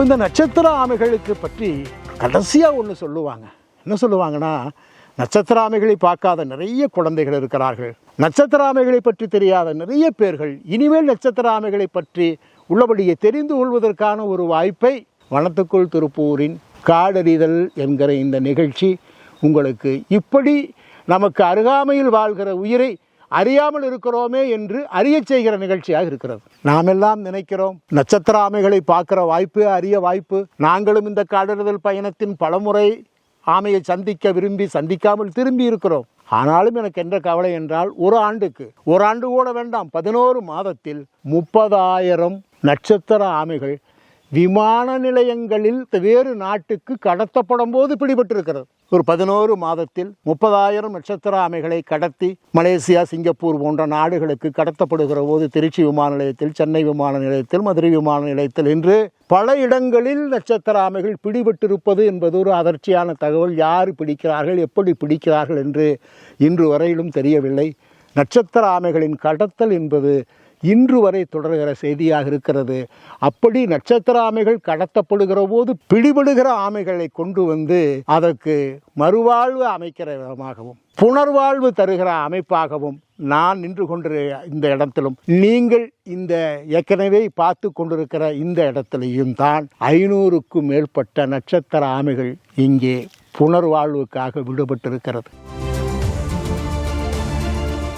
இப்போ இந்த நட்சத்திர ஆமைகளுக்கு பற்றி கடைசியாக ஒன்று சொல்லுவாங்க. என்ன சொல்லுவாங்கன்னா நட்சத்திர ஆமைகளை பார்க்காத நிறைய குழந்தைகள் இருக்கிறார்கள். நட்சத்திர ஆமைகளை பற்றி தெரியாத நிறைய பேர்கள் இனிமேல் நட்சத்திர ஆமைகளை பற்றி உள்ளபடியே தெரிந்து கொள்வதற்கான ஒரு வாய்ப்பை வனத்துக்குள் திருப்பூரின் காடறிதல் என்கிற இந்த நிகழ்ச்சி உங்களுக்கு இப்படி நமக்கு அருகாமையில் வாழ்கிற உயிரை அறியாமல் இருக்கிறோமே என்று அறிய செய்கிற நிகழ்ச்சியாக இருக்கிறது. நாம் எல்லாம் நினைக்கிறோம் நட்சத்திர ஆமைகளை பார்க்கிற வாய்ப்பு அறிய வாய்ப்பு. நாங்களும் இந்த காடறிதல் பயணத்தின் பலமுறை ஆமையை சந்திக்க விரும்பி சந்திக்காமல் திரும்பி இருக்கிறோம். ஆனாலும் எனக்கு என்ற கவலை என்றால் ஒரு ஆண்டுக்கு ஒரு ஆண்டு கூட வேண்டாம் பதினோரு மாதத்தில் முப்பதாயிரம் நட்சத்திர ஆமைகள் விமான நிலையங்களில் வேறு நாட்டுக்கு கடத்தப்படும் போது பிடிபட்டிருக்கிறது. ஒரு பதினோரு மாதத்தில் முப்பதாயிரம் நட்சத்திர ஆமைகளை கடத்தி மலேசியா சிங்கப்பூர் போன்ற நாடுகளுக்கு கடத்தப்படுகிற போது திருச்சி விமான நிலையத்தில் சென்னை விமான நிலையத்தில் மதுரை விமான நிலையத்தில் என்று பல இடங்களில் நட்சத்திர ஆமைகள் பிடிபட்டிருப்பது என்பது ஒரு அதிர்ச்சியான தகவல். யார் பிடிக்கிறார்கள் எப்படி பிடிக்கிறார்கள் என்று இன்று வரையிலும் தெரியவில்லை. நட்சத்திர ஆமைகளின் கடத்தல் என்பது இன்று வரை தொடர்கிற செய்தியாக இருக்கிறது. அப்படி நட்சத்திர ஆமைகள் கடத்தப்படுகிற போது பிடிபடுகிற ஆமைகளை கொண்டு வந்து அதற்கு மறுவாழ்வு அமைக்கிற விதமாகவும் புனர்வாழ்வு தருகிற அமைப்பாகவும் நான் நின்று கொண்டிரு இந்த இடத்திலும் நீங்கள் இந்த ஏற்கனவே பார்த்து கொண்டிருக்கிற இந்த இடத்திலையும் தான் ஐநூறுக்கும் மேற்பட்ட நட்சத்திர ஆமைகள் இங்கே புனர்வாழ்வுக்காக விடுபட்டிருக்கிறது.